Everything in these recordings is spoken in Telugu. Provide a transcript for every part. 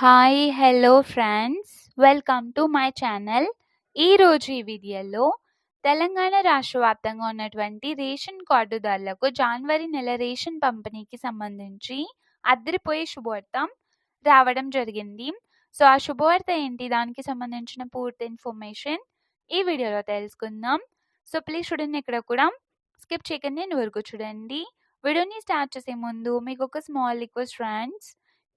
Hi! Hello friends. Welcome to my channel. ఈరోజు ఈ వీడియోలో తెలంగాణ రాష్ట్ర వ్యాప్తంగా ఉన్నటువంటి రేషన్ కార్డుదారులకు జనవరి నెల రేషన్ పంపిణీకి సంబంధించి అదిరిపోయే శుభవార్త రావడం జరిగింది. సో, ఆ శుభవార్త ఏంటి? దానికి సంబంధించిన పూర్తి ఇన్ఫర్మేషన్ ఈ వీడియోలో తెలుసుకుందాం. సో, ప్లీజ్ చూడండి ఎక్కడ కూడా స్కిప్ చేయకండి నేను వరకు చూడండి. వీడియోని స్టార్ట్ చేసే ముందు మీకొక small request friends.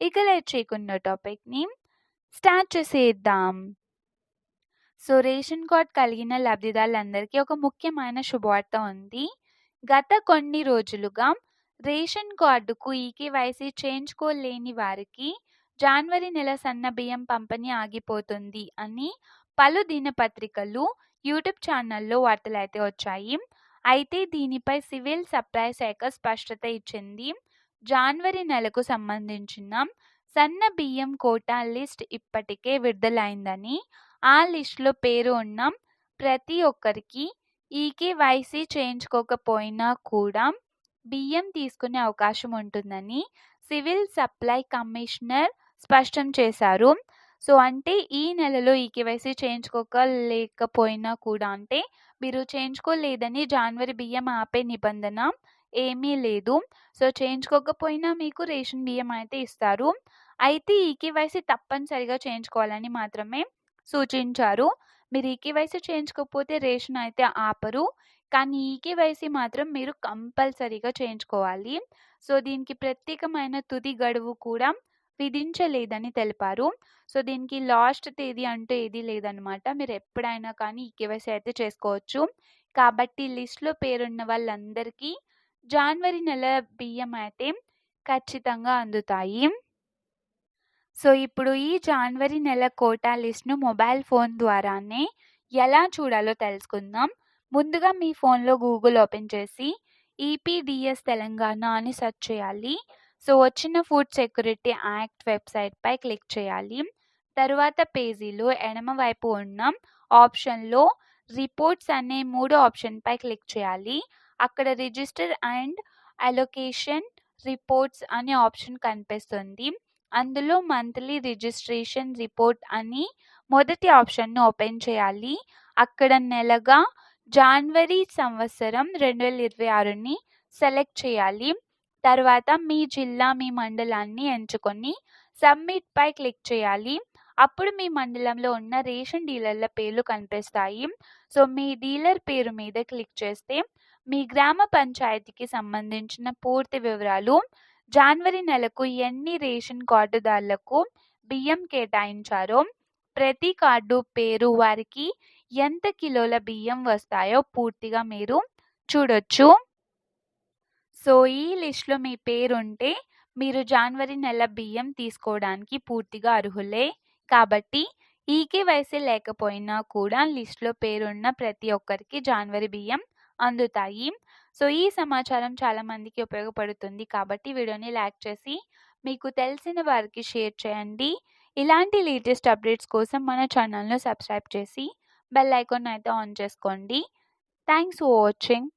ఇక లేట్ టాపిక్‌ని స్టార్ట్ చేసేద్దాం. సో, రేషన్ కార్డ్ కలిగిన లబ్ధిదారులందరికీ ఒక ముఖ్యమైన శుభవార్త ఉంది. గత కొన్ని రోజులుగా రేషన్ కార్డుకు ఈకేవైసీ చేయించుకోలేని వారికి జనవరి నెల సన్న బియ్యం పంపిణీ ఆగిపోతుంది అని పలు దినపత్రికలు, యూట్యూబ్ ఛానల్‌లో వార్తలైతే వచ్చాయి. అయితే దీనిపై సివిల్ సప్లై శాఖ స్పష్టత ఇచ్చింది. జనవరి నెలకు సంబంధించిన సన్న బియ్యం కోటా లిస్ట్ ఇప్పటికే విడుదలైందని, ఆ లిస్ట్‌లో పేరు ఉన్న ప్రతి ఒక్కరికి ఈకేవైసీ చేయించుకోకపోయినా కూడా బియ్యం తీసుకునే అవకాశం ఉంటుందని సివిల్ సప్లై కమిషనర్ స్పష్టం చేశారు. సో, అంటే ఈ నెలలో ఈకేవైసీ చేయించుకోలేకపోయినా కూడా అంటే మీరు చేయించుకోలేదని జాన్వరి బియ్యం ఆపే నిబంధన ఏమీ లేదు. సో, చేయించుకోకపోయినా మీకు రేషన్ బియ్యం అయితే ఇస్తారు. అయితే ఈకేవైసీ తప్పనిసరిగా చేయించుకోవాలని మాత్రమే సూచించారు. మీరు ఈకేవైసీ చేయించుకోకపోతే రేషన్ అయితే ఆపరు. కానీ ఈకేవైసీ మాత్రం మీరు కంపల్సరీగా చేయించుకోవాలి. సో, దీనికి ప్రత్యేకమైన తుది గడువు కూడా విధించలేదని తెలిపారు. సో, దీనికి లాస్ట్ తేదీ అంటూ ఏదీ లేదనమాట. మీరు ఎప్పుడైనా కానీ ఈకేవైసీ అయితే చేసుకోవచ్చు. కాబట్టి లిస్ట్‌లో పేరున్న వాళ్ళందరికీ జాన్వరి నెల బియ్యం అయితే ఖచ్చితంగా అందుతాయి. సో, ఇప్పుడు ఈ జాన్వరి నెల కోటా లిస్ట్‌ను మొబైల్ ఫోన్ ద్వారానే ఎలా చూడాలో తెలుసుకుందాం. ముందుగా మీ ఫోన్‌లో గూగుల్ ఓపెన్ చేసి ఈపీడీఎస్ తెలంగాణ అని సెర్చ్ చేయాలి. సో, వచ్చిన ఫుడ్ సెక్యూరిటీ యాక్ట్ వెబ్‌సైట్‌పై క్లిక్ చేయాలి. తరువాత పేజీలో ఎడమ వైపు ఉన్న ఆప్షన్‌లో రిపోర్ట్స్ అనే మూడో ఆప్షన్‌పై క్లిక్ చేయాలి. అక్కడ రిజిస్టర్ అండ్ అలొకేషన్ రిపోర్ట్స్ అనే ఆప్షన్ కనిపిస్తుంది. అందులో మంత్లీ రిజిస్ట్రేషన్ రిపోర్ట్ అని మొదటి ఆప్షన్‌ను ఓపెన్ చేయాలి. అక్కడ నెలగా జనవరి సంవత్సరం 2026ని సెలెక్ట్ చేయాలి. తర్వాత మీ జిల్లా, మీ మండలాన్ని ఎంచుకొని సబ్మిట్‌పై క్లిక్ చేయాలి. అప్పుడు మీ మండలంలో ఉన్న రేషన్ డీలర్ల పేర్లు కనిపిస్తాయి. సో, మీ డీలర్ పేరు మీద క్లిక్ చేస్తే మీ గ్రామ పంచాయతీకి సంబంధించిన పూర్తి వివరాలు, జనవరి నెలకు ఎన్ని రేషన్ కార్డుదారులకు బియ్యం కేటాయించారో, ప్రతి కార్డు పేరు, వారికి ఎంత కిలోల బియ్యం వస్తాయో పూర్తిగా మీరు చూడొచ్చు. సో, ఈ లిస్ట్‌లో మీ పేరుంటే మీరు జనవరి నెల బియ్యం తీసుకోవడానికి పూర్తిగా అర్హులే. కాబట్టి ఈకేవైసీ లేకపోయినా కూడా లిస్ట్‌లో పేరున్న ప్రతి ఒక్కరికి జాన్వరి బియ్యం అందుతాయి. సో, ఈ సమాచారం చాలా మందికి ఉపయోగపడుతుంది కాబట్టి వీడియోని లైక్ చేసి మీకు తెలిసిన వారికి షేర్ చేయండి. ఇలాంటి లేటెస్ట్ అప్డేట్స్ కోసం మన ఛానల్‌ను సబ్స్క్రైబ్ చేసి బెల్ ఐకాన్ అయితే ఆన్ చేసుకోండి. Thanks for watching.